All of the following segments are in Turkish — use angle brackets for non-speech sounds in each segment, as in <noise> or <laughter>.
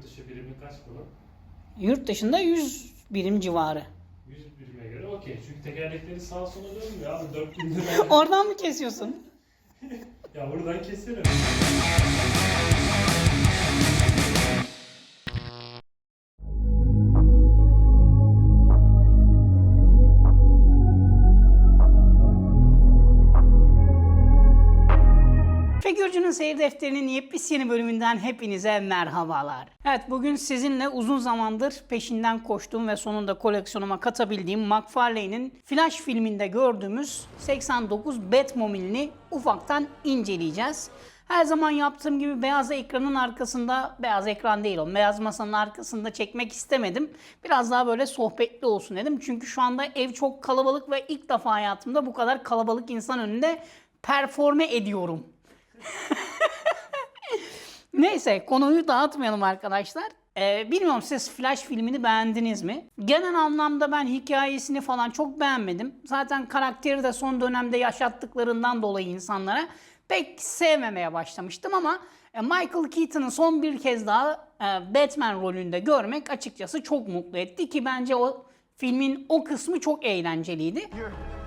Yurt dışı birimi kaç bunun? Yurt dışında 100 birim civarı. 100 birime göre okey. Çünkü tekerlekleri sağa sola dönmüyor abi. 4000 lira. <laughs> Oradan mı kesiyorsun? <laughs> ya buradan keserim. Figürcünün Seyir Defteri'nin yepyeni bölümünden hepinize merhabalar. Evet bugün sizinle uzun zamandır peşinden koştuğum ve sonunda koleksiyonuma katabildiğim McFarlane'in Flash filminde gördüğümüz 89 Batmobile'ini ufaktan inceleyeceğiz. Her zaman yaptığım gibi beyaz ekranın arkasında, beyaz ekran değil o, beyaz masanın arkasında çekmek istemedim. Biraz daha böyle sohbetli olsun dedim. Çünkü şu anda ev çok kalabalık ve ilk defa hayatımda bu kadar kalabalık insan önünde performe ediyorum. <laughs> Neyse konuyu dağıtmayalım arkadaşlar. Ee, bilmiyorum siz Flash filmini beğendiniz mi? Genel anlamda ben hikayesini falan çok beğenmedim. Zaten karakteri de son dönemde yaşattıklarından dolayı insanlara pek sevmemeye başlamıştım ama e, Michael Keaton'ı son bir kez daha e, Batman rolünde görmek açıkçası çok mutlu etti ki bence o filmin o kısmı çok eğlenceliydi. You're.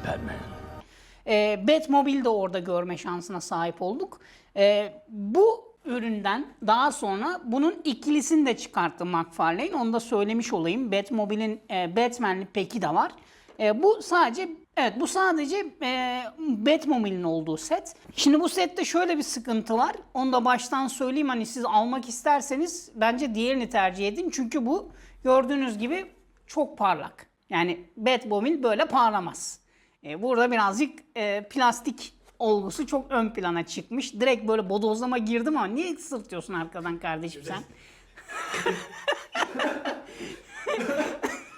Batman. E, Batmobile de orada görme şansına sahip olduk. E, bu üründen daha sonra bunun ikilisini de çıkarttı McFarlane. Onu da söylemiş olayım. Batmobile'in e, Batman'li peki de var. E, bu sadece evet bu sadece e, Batmobile'in olduğu set. Şimdi bu sette şöyle bir sıkıntı var. Onu da baştan söyleyeyim hani siz almak isterseniz bence diğerini tercih edin. Çünkü bu gördüğünüz gibi çok parlak. Yani Batmobile böyle parlamaz. E, burada birazcık e, plastik olgusu çok ön plana çıkmış. Direkt böyle bodozlama girdim ama niye sırtıyorsun arkadan kardeşim sen?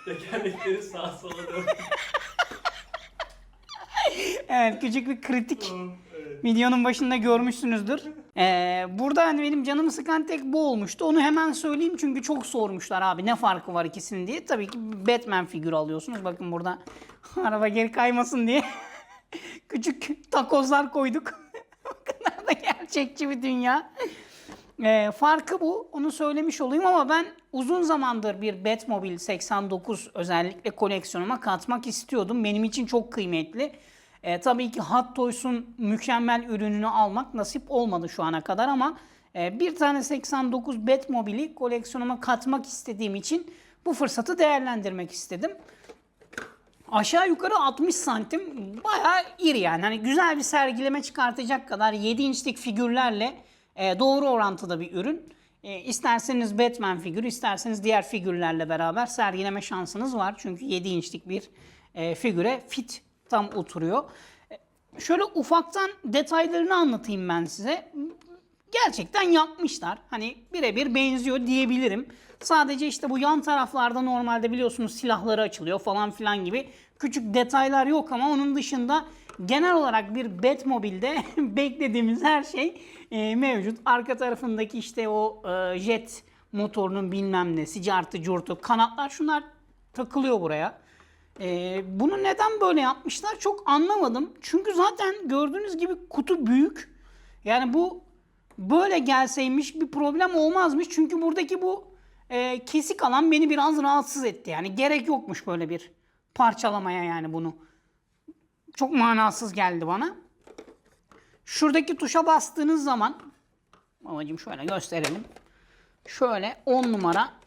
Tekerlekleri sağa sola dönmüyor. Evet küçük bir kritik evet. videonun başında görmüşsünüzdür. Ee, burada hani benim canımı sıkan tek bu olmuştu. Onu hemen söyleyeyim çünkü çok sormuşlar abi ne farkı var ikisinin diye. Tabii ki Batman figürü alıyorsunuz. Bakın burada <laughs> araba geri kaymasın diye <laughs> küçük takozlar koyduk. o kadar da gerçekçi bir dünya. Ee, farkı bu. Onu söylemiş olayım ama ben uzun zamandır bir Batmobile 89 özellikle koleksiyonuma katmak istiyordum. Benim için çok kıymetli. Ee, tabii ki Hot Toys'un mükemmel ürününü almak nasip olmadı şu ana kadar ama e, bir tane 89 Batmobile'i koleksiyonuma katmak istediğim için bu fırsatı değerlendirmek istedim. Aşağı yukarı 60 santim bayağı iri yani. Hani güzel bir sergileme çıkartacak kadar 7 inçlik figürlerle e, doğru orantıda bir ürün. E, isterseniz Batman figürü, isterseniz diğer figürlerle beraber sergileme şansınız var. Çünkü 7 inçlik bir e, figüre fit tam oturuyor. E, şöyle ufaktan detaylarını anlatayım ben size gerçekten yapmışlar. Hani birebir benziyor diyebilirim. Sadece işte bu yan taraflarda normalde biliyorsunuz silahları açılıyor falan filan gibi küçük detaylar yok ama onun dışında genel olarak bir Batmobile'de <laughs> beklediğimiz her şey e, mevcut. Arka tarafındaki işte o e, jet motorunun bilmem nesi, cartı curtu, kanatlar şunlar takılıyor buraya. E, bunu neden böyle yapmışlar çok anlamadım. Çünkü zaten gördüğünüz gibi kutu büyük. Yani bu böyle gelseymiş bir problem olmazmış. Çünkü buradaki bu e, kesik alan beni biraz rahatsız etti. Yani gerek yokmuş böyle bir parçalamaya yani bunu. Çok manasız geldi bana. Şuradaki tuşa bastığınız zaman babacığım şöyle gösterelim. Şöyle 10 numara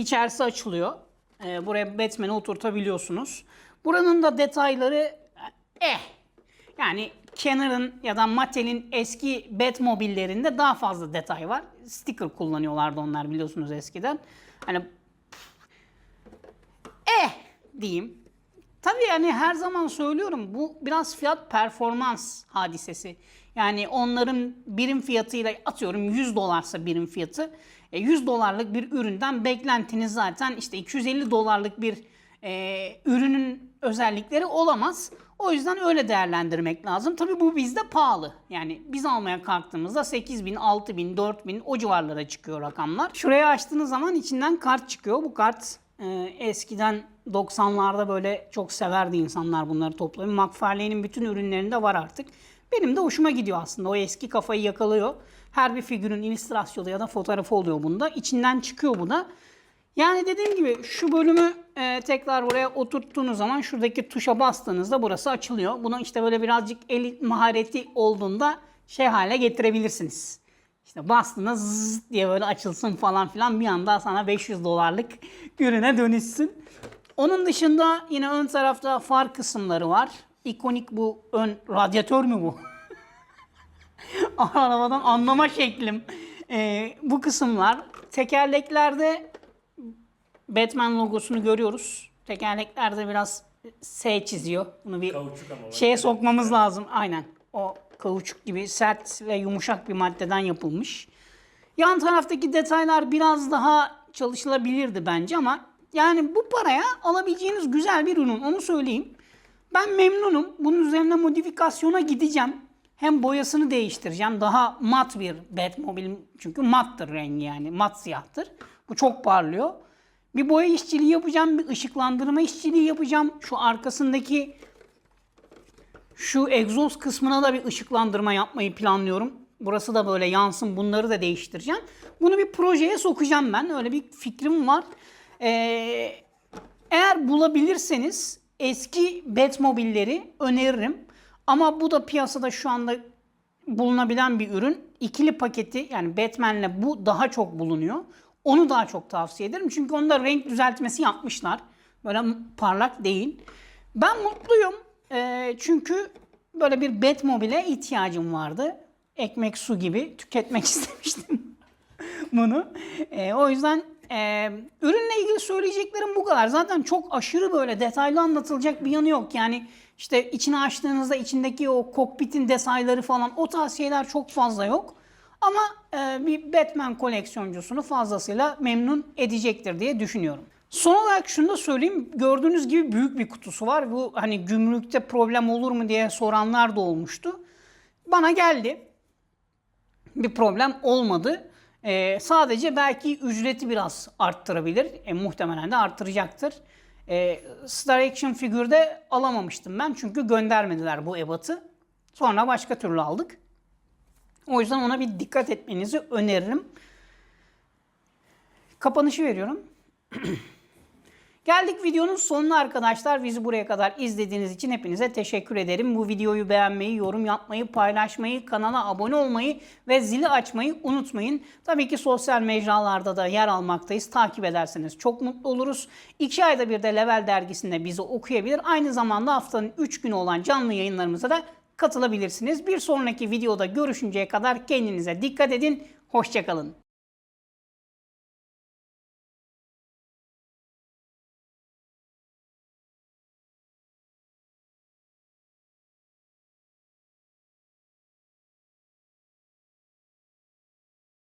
içerisi açılıyor. Ee, buraya Batman'i oturtabiliyorsunuz. Buranın da detayları eh yani Kenner'ın ya da Mattel'in eski Batmobile'lerinde daha fazla detay var. Sticker kullanıyorlardı onlar biliyorsunuz eskiden. Hani eh diyeyim. Tabii yani her zaman söylüyorum bu biraz fiyat performans hadisesi. Yani onların birim fiyatıyla atıyorum 100 dolarsa birim fiyatı. E, 100 dolarlık bir üründen beklentiniz zaten işte 250 dolarlık bir e, ürünün özellikleri olamaz. O yüzden öyle değerlendirmek lazım. Tabii bu bizde pahalı. Yani biz almaya kalktığımızda 8 bin, 6 bin, 4 bin o civarlara çıkıyor rakamlar. Şuraya açtığınız zaman içinden kart çıkıyor. Bu kart Ee, eskiden 90'larda böyle çok severdi insanlar bunları toplamayı. McFarlane'in bütün ürünlerinde var artık. Benim de hoşuma gidiyor aslında. O eski kafayı yakalıyor. Her bir figürün illüstrasyonu ya da fotoğrafı oluyor bunda. İçinden çıkıyor bu da. Yani dediğim gibi şu bölümü e, tekrar buraya oturttuğunuz zaman şuradaki tuşa bastığınızda burası açılıyor. Bunu işte böyle birazcık el mahareti olduğunda şey hale getirebilirsiniz. İşte bastığında zzz diye böyle açılsın falan filan bir anda sana 500 dolarlık <laughs> ürüne dönüşsün. Onun dışında yine ön tarafta far kısımları var. İkonik bu ön radyatör mü bu? <laughs> Arabadan anlama şeklim. Ee, bu kısımlar. Tekerleklerde Batman logosunu görüyoruz. Tekerleklerde biraz S çiziyor. Bunu bir şeye sokmamız lazım. Aynen. O kauçuk gibi sert ve yumuşak bir maddeden yapılmış. Yan taraftaki detaylar biraz daha çalışılabilirdi bence ama yani bu paraya alabileceğiniz güzel bir ürün onu söyleyeyim. Ben memnunum. Bunun üzerine modifikasyona gideceğim. Hem boyasını değiştireceğim. Daha mat bir Batmobile çünkü mattır rengi yani mat siyahtır. Bu çok parlıyor. Bir boya işçiliği yapacağım, bir ışıklandırma işçiliği yapacağım. Şu arkasındaki şu egzoz kısmına da bir ışıklandırma yapmayı planlıyorum. Burası da böyle yansın. Bunları da değiştireceğim. Bunu bir projeye sokacağım ben. Öyle bir fikrim var. Ee, eğer bulabilirseniz eski Batmobile'leri öneririm. Ama bu da piyasada şu anda bulunabilen bir ürün. İkili paketi yani Batman'le bu daha çok bulunuyor. Onu daha çok tavsiye ederim. Çünkü onda renk düzeltmesi yapmışlar. Böyle parlak değil. Ben mutluyum. Ee, çünkü böyle bir Batmobile'e ihtiyacım vardı. Ekmek su gibi tüketmek <laughs> istemiştim bunu. Ee, o yüzden e, ürünle ilgili söyleyeceklerim bu kadar. Zaten çok aşırı böyle detaylı anlatılacak bir yanı yok. Yani işte içini açtığınızda içindeki o kokpitin detayları falan o tarz şeyler çok fazla yok. Ama e, bir Batman koleksiyoncusunu fazlasıyla memnun edecektir diye düşünüyorum. Son olarak şunu da söyleyeyim. Gördüğünüz gibi büyük bir kutusu var. Bu hani gümrükte problem olur mu diye soranlar da olmuştu. Bana geldi bir problem olmadı. Ee, sadece belki ücreti biraz arttırabilir. E, muhtemelen de arttıracaktır. Ee, Star Action figürde alamamıştım ben. Çünkü göndermediler bu ebatı. Sonra başka türlü aldık. O yüzden ona bir dikkat etmenizi öneririm. Kapanışı veriyorum. <clears throat> Geldik videonun sonuna arkadaşlar. Bizi buraya kadar izlediğiniz için hepinize teşekkür ederim. Bu videoyu beğenmeyi, yorum yapmayı, paylaşmayı, kanala abone olmayı ve zili açmayı unutmayın. Tabii ki sosyal mecralarda da yer almaktayız. Takip ederseniz çok mutlu oluruz. İki ayda bir de Level dergisinde bizi okuyabilir. Aynı zamanda haftanın 3 günü olan canlı yayınlarımıza da katılabilirsiniz. Bir sonraki videoda görüşünceye kadar kendinize dikkat edin. Hoşçakalın.